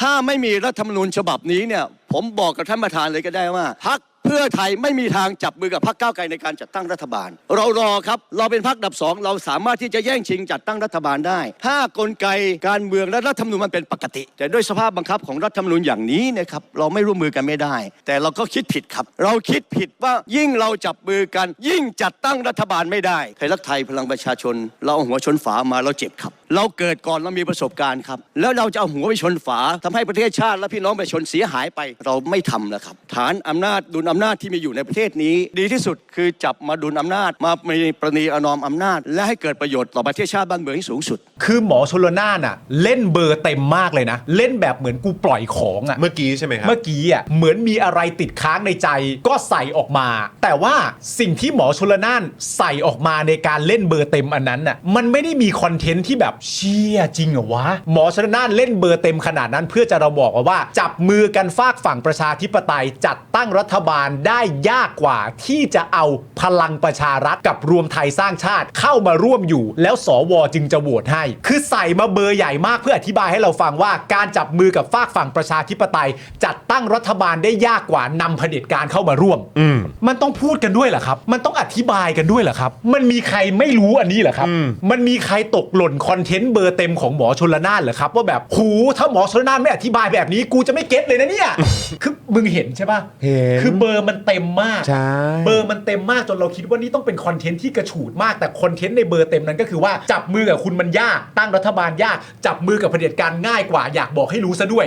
ถ้าไม่มีรัฐธรรมนูญฉบับนี้เนี่ยผมบอกกับท่านประธานเลยก็ได้ว่าพัก เพื่อไทยไม่มีทางจับมือกับพรรคก้าวไกลในการจัดตั้งรัฐบาล เรารอครับ เราเป็นพรรคดับสองเราสามารถที่จะแย่งชิงจัดตั้งรัฐบาลได้ ถ้ากลไกการเมืองและรัฐธรรมนูญมันเป็นปกติ แต่ด้วยสภาพบังคับของรัฐธรรมนูญอย่างนี้นะครับเราไม่ร่วมมือกันไม่ได้ แต่เราก็คิดผิดครับ เราคิดผิดว่ายิ่งเราจับมือกัน ยิ่งจัดตั้งรัฐบาลไม่ได้ไทยรักไทยพลังประชาชน เราเอาหัวชนฝามาเราเจ็บครับ เราเกิดก่อนเรามีประสบการณ์ครับแล้วเราจะเอาหัวไปชนฝาทำให้ประเทศชาติและพี่น้องประชาชนเสียหายไป เราไม่ทำนะครับฐานอำนาจดุลอำนาจที่มีอยู่ในประเทศนี้ ดีที่สุดคือจับมาดุลอำนาจ มามีประนีประนอมอำนาจ และให้เกิดประโยชน์ต่อประเทศชาติบ้านเมืองให้สูงสุด คือหมอชลนานอะ เล่นเบอร์เต็มมากเลยนะ เล่นแบบเหมือนกูปล่อยของอะเมื่อกี้ใช่ไหมครับเมื่อกี้อะเหมือนมีอะไรติดค้างในใจ ก็ใส่ออกมา แต่ว่าสิ่งที่หมอชลนานใส่ออกมาในการเล่นเบอร์เต็มอันนั้นน่ะมันไม่ได้มีคอนเทนต์ที่แบบเชี่ยจริงเหรอวะหมอชลนานเล่นเบอร์เต็มขนาดนั้น เพื่อจะเราบอกว่าจับมือกันฝากฝั่งประชาธิปไตยจัด ตั้งรัฐบาลได้ยากกว่าที่จะเอาพลังประชารัฐกับรวมไทยสร้างชาติเข้ามาร่วมอยู่ แล้วสวจึงจะโหวตให้ คือใส่มาเบอร์ใหญ่มากเพื่ออธิบายให้เราฟังว่าการจับมือกับฝากฝั่งประชาธิปไตย จัดตั้งรัฐบาลได้ยากกว่านำเผด็จการเข้ามาร่วม อืม มันต้องพูดกันด้วยเหรอครับ มันต้องอธิบายกันด้วยเหรอครับ มันมีใครไม่รู้อันนี้เหรอครับ อืม มันมีใครตกหล่นคอนเทนต์เบอร์เต็มของหมอชนละนานเหรอครับ ว่าแบบหูถ้าหมอชนละนานไม่อธิบายแบบนี้ กูจะไม่เก็ตเลยนะเนี่ย คือมึงเห็นใช่ปะเห็น คือเบอร์มันเต็มมาก ใช่ เบอร์มันเต็มมากจนเราคิดว่านี่ต้องเป็นคอนเทนต์ที่กระฉูดมากแต่คอนเทนต์ในเบอร์เต็มนั้นก็คือว่าจับมือกับคุณมันยากตั้งรัฐบาลยาก จับมือกับเผด็จการง่ายกว่าอยากบอกให้รู้ซะด้วย